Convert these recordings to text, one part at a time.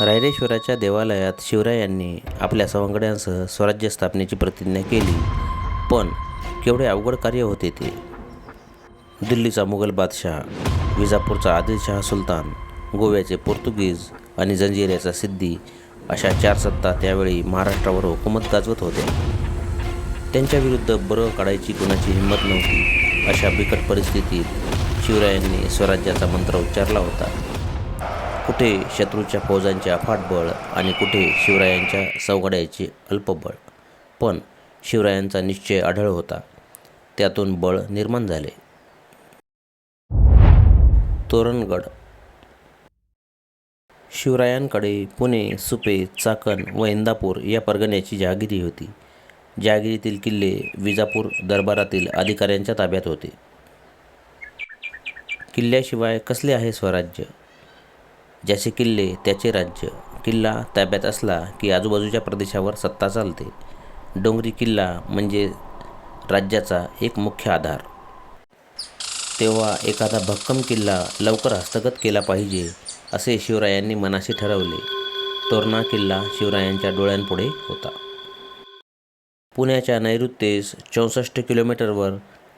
रायरेश्वराच्या देवालयात शिवरायांनी आपल्या सवंगड्यांसह स्वराज्य स्थापनेची प्रतिज्ञा केली. पण केवढे अवघड कार्य होते ते? दिल्लीचा मुघल बादशाह विजापूरचा आदिलशहा सुलतान गोव्याचे पोर्तुगीज आणि जंजिऱ्याचा सिद्धी अशा चार सत्ता त्यावेळी महाराष्ट्रावर हुकूमत गाजवत होत्या. त्यांच्याविरुद्ध बरं काढायची कुणाची हिंमत नव्हती अशा बिकट परिस्थितीत शिवरायांनी स्वराज्याचा मंत्र उच्चारला होता. कुठे शत्रूच्या फौजांचे अफाट बळ आणि कुठे शिवरायांच्या सवगड्याचे अल्पबळ? पण शिवरायांचा निश्चय आढळ होता. त्यातून बळ निर्माण झाले. तोरणगड. शिवरायांकडे पुणे सुपे चाकण व इंदापूर या परगण्याची जहागिरी होती. जहागिरीतील किल्ले विजापूर दरबारातील अधिकाऱ्यांच्या ताब्यात होते. किल्ल्याशिवाय कसले आहे स्वराज्य? ज्याचे किल्ले त्याचे राज्य किल्ला ताब्यात असला की आजूबाजूच्या प्रदेशावर सत्ता चालते. डोंगरी किल्ला म्हणजे राज्याचा एक मुख्य आधार. तेव्हा एखादा भक्कम किल्ला लवकर हस्तगत केला पाहिजे असे शिवरायांनी मनाशी ठरवले. तोरणा किल्ला शिवरायांच्या डोळ्यांपुढे होता. पुण्याच्या नैऋत्येस चौसष्ट किलोमीटरवर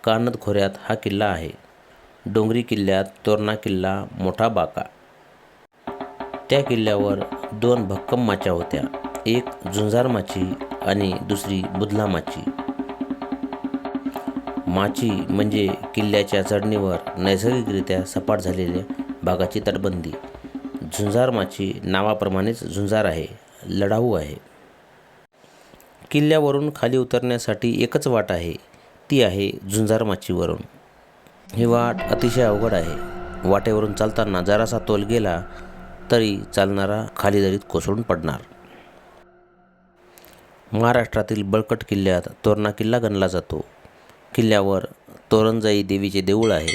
कानद खोऱ्यात हा किल्ला आहे. डोंगरी किल्ल्यात तोरणा किल्ला मोठा बाका. त्या किल्ल्यावर दोन भक्कम माच्या होत्या. एक झुंजार माची आणि दुसरी बुधला माची. माची म्हणजे किल्ल्याच्या चढणीवर नैसर्गिकरित्या सपाट झालेल्या भागाची तटबंदी. झुंजार माची नावाप्रमाणेच झुंजार आहे लढाऊ आहे. किल्ल्यावरून खाली उतरण्यासाठी एकच वाट आहे ती आहे झुंजार माचीवरून. ही वाट अतिशय अवघड आहे. वाटेवरून चालताना जरासा तोल गेला तरी चालणारा खाली दरीत कोसळून पडणार. महाराष्ट्रातील बळकट किल्ल्यात तोरणा किल्ला गणला जातो. किल्ल्यावर तोरणजाई देवीचे देऊळ आहे.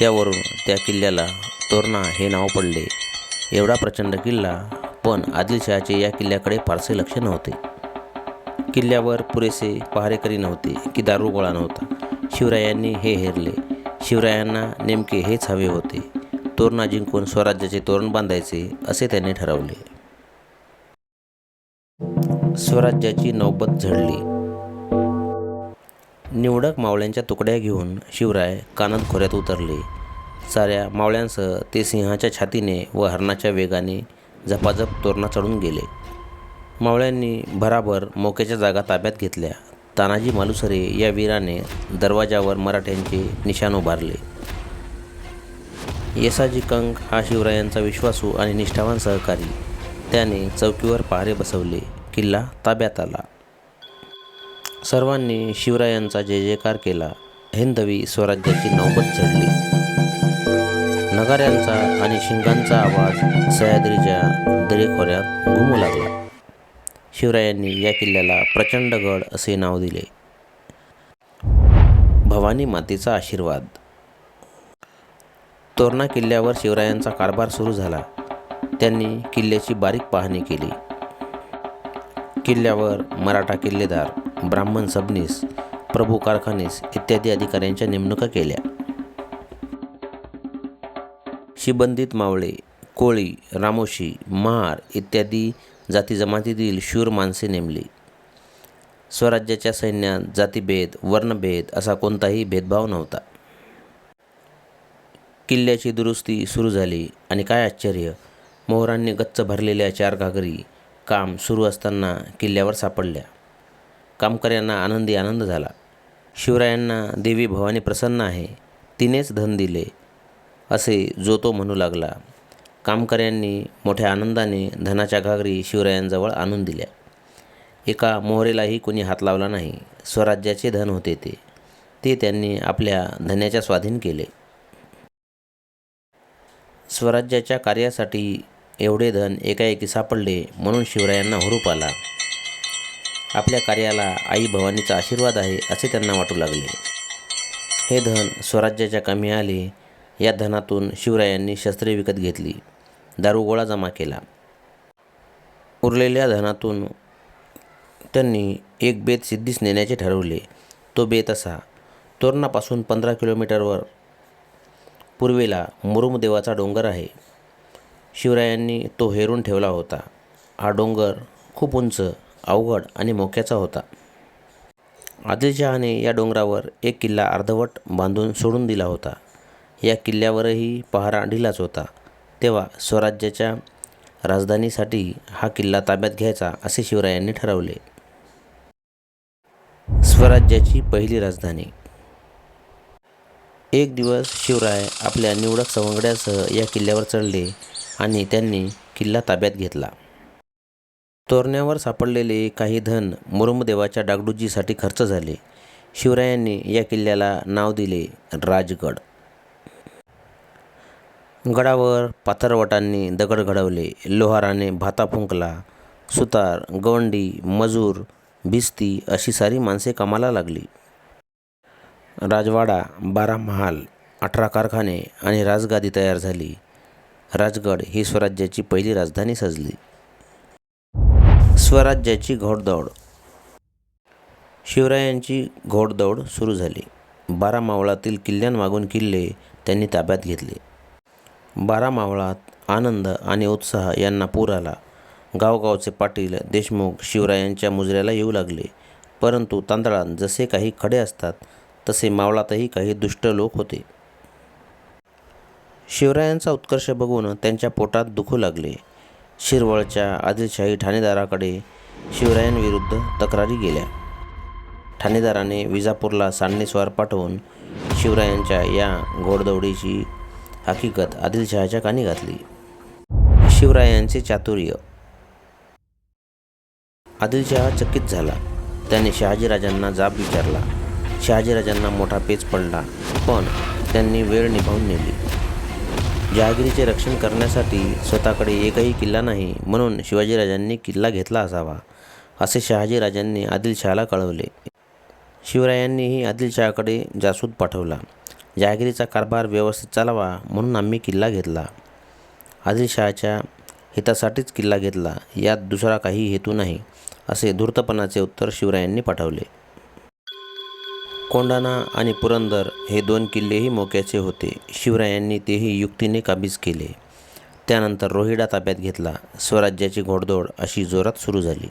त्यावरून त्या किल्ल्याला तोरणा हे नाव पडले. एवढा प्रचंड किल्ला पण आदिलशहाचे या किल्ल्याकडे फारसे लक्ष नव्हते. किल्ल्यावर पुरेसे पहारेकरी नव्हते की दारूगोळा नव्हता. शिवरायांनी हे हेरले. शिवरायांना नेमके हेच हवे होते. तोरणा जिंकून स्वराज्याचे तोरण बांधायचे असे त्यांनी ठरवले. स्वराज्याची नौबत झडली. निवडक मावळ्यांच्या तुकड्या घेऊन शिवराय कानद खोऱ्यात उतरले. साऱ्या मावळ्यांसह ते सिंहाच्या छातीने व हरणाच्या वेगाने झपाझप तोरणा चढून गेले. मावळ्यांनी भराभर मोक्याच्या जागा ताब्यात घेतल्या. तानाजी मालुसरे या वीराने दरवाजावर मराठ्यांचे निशाण उभारले. येसाजी कंक हा शिवरायांचा विश्वासू आणि निष्ठावान सहकारी. त्याने चौकीवर पहारे बसवले. किल्ला ताब्यात आला. सर्वांनी शिवरायांचा जय जयकार केला. हिंदवी स्वराज्याची नौबत चढली. नगाऱ्यांचा आणि शिंगांचा आवाज सह्याद्रीच्या दरेखोऱ्यात घुमू लागला. शिवरायांनी या किल्ल्याला प्रचंडगड असे नाव दिले. भवानी मातेचा आशीर्वाद. तोरणा किल्ल्यावर शिवरायांचा कारभार सुरू झाला. त्यांनी किल्ल्याची बारीक पाहणी केली. किल्ल्यावर मराठा किल्लेदार ब्राह्मण सबनीस प्रभू कारखानीस इत्यादी अधिकाऱ्यांच्या नेमणुका केल्या. शिबंदित मावळे कोळी रामोशी महार इत्यादी जाती जमातीतील शूर माणसे नेमली. स्वराज्याच्या सैन्यात जातीभेद वर्णभेद असा कोणताही भेदभाव नव्हता. किल्ल्याची दुरुस्ती सुरू झाली आणि काय आश्चर्य मोहरांनी गच्च भरलेल्या चार घागरी काम सुरू असताना किल्ल्यावर सापडल्या. कामकऱ्यांना आनंदी आनंद झाला. शिवरायांना देवी भवानी प्रसन्न आहे तिनेच धन दिले असे जो तो म्हणू लागला. कामकऱ्यांनी मोठ्या आनंदाने धनाच्या घागरी शिवरायांजवळ आणून दिल्या. एका मोहरेलाही कोणी हात लावला नाही स्वराज्याचे धन होते ते. ते त्यांनी आपल्या धन्याच्या स्वाधीन केले. स्वराज्याच्या कार्यासाठी एवढे धन एकाएकी सापडले म्हणून शिवरायांना हुरूप आला. आपल्या कार्याला आई भवानीचा आशीर्वाद आहे असे त्यांना वाटू लागले. हे धन स्वराज्याच्या कामी आले. या धनातून शिवरायांनी शस्त्रे विकत घेतली. दारुगोळा जमा केला. उरलेल्या धनातून त्यांनी एक बेत सिद्धीस नेण्याचे ठरवले. तो बेत असा. तोरणापासून पंधरा किलोमीटरवर पूर्वेला मुरुमदेवाचा डोंगर आहे. शिवरायांनी तो हेरून ठेवला होता. हा डोंगर खूप उंच अवघड आणि मोक्याचा होता. आदिलशहाने या डोंगरावर एक किल्ला अर्धवट बांधून सोडून दिला होता. या किल्ल्यावरही पहारा ढिलाच होता. तेव्हा स्वराज्याच्या राजधानीसाठी हा किल्ला ताब्यात घ्यायचा असे शिवरायांनी ठरवले. स्वराज्याची पहिली राजधानी एक दिवस शिवराय आपल्या निवडक सवंगड्यासह या किल्ल्यावर चढले आणि त्यांनी किल्ला ताब्यात घेतला. तोरण्यावर सापडलेले काही धन मुरुमदेवाच्या डागडुजीसाठी खर्च झाले. शिवरायांनी या किल्ल्याला नाव दिले राजगड. गडावर पाथरवटांनी दगड घडवले लोहाराने भाता फुंकला सुतार गवंडी मजूर भिस्ती अशी सारी माणसे कामाला लागली. राजवाडा बारा महाल अठरा कारखाने आणि राजगादी तयार झाली. राजगड ही स्वराज्याची पहिली राजधानी सजली. स्वराज्याची घोडदौड. शिवरायांची घोडदौड सुरू झाली. बारा मावळातील किल्ल्यांमागून किल्ले त्यांनी ताब्यात घेतले. बारा मावळात आनंद आणि उत्साह यांना पूर आला. गावगावचे पाटील देशमुख शिवरायांच्या मुजऱ्याला येऊ लागले. परंतु तांदळात जसे काही खडे असतात तसे मावळातही काही दुष्ट लोक होते. शिवरायांचा उत्कर्ष बघून त्यांच्या पोटात दुखू लागले. शिरवळच्या आदिलशाही ठाणेदाराकडे शिवरायांविरुद्ध तक्रारी गेल्या. ठाणेदाराने विजापूरला सांडणेस्वार पाठवून शिवरायांच्या या घोडदौडीची हकीकत आदिलशहाच्या कानी घातली. शिवरायांचे चातुर्य. आदिलशहा चकित झाला. त्याने शहाजीराजांना जाब विचारला. शहाजीराजांना मोठा पेच पडला पण त्यांनी वेळ निभावून नेली. जहागिरीचे रक्षण करण्यासाठी स्वतःकडे एकही किल्ला नाही म्हणून शिवाजीराजांनी किल्ला घेतला असावा असे शहाजीराजांनी आदिलशहाला कळवले. शिवरायांनीही आदिलशहाकडे जासूद पाठवला. जहागिरीचा कारभार व्यवस्थित चालावा म्हणून आम्ही किल्ला घेतला. आदिलशहाच्या हितासाठीच किल्ला घेतला यात दुसरा काही हेतू नाही असे धूर्तपणाचे उत्तर शिवरायांनी पाठवले. कोंडाणा आणि पुरंदर हे दोन किल्लेही मोक्याचे होते. शिवरायांनी तेही युक्तीने काबीज केले. त्यानंतर रोहिडा ताब्यात घेतला. स्वराज्याची घोडदौड अशी जोरात सुरू झाली.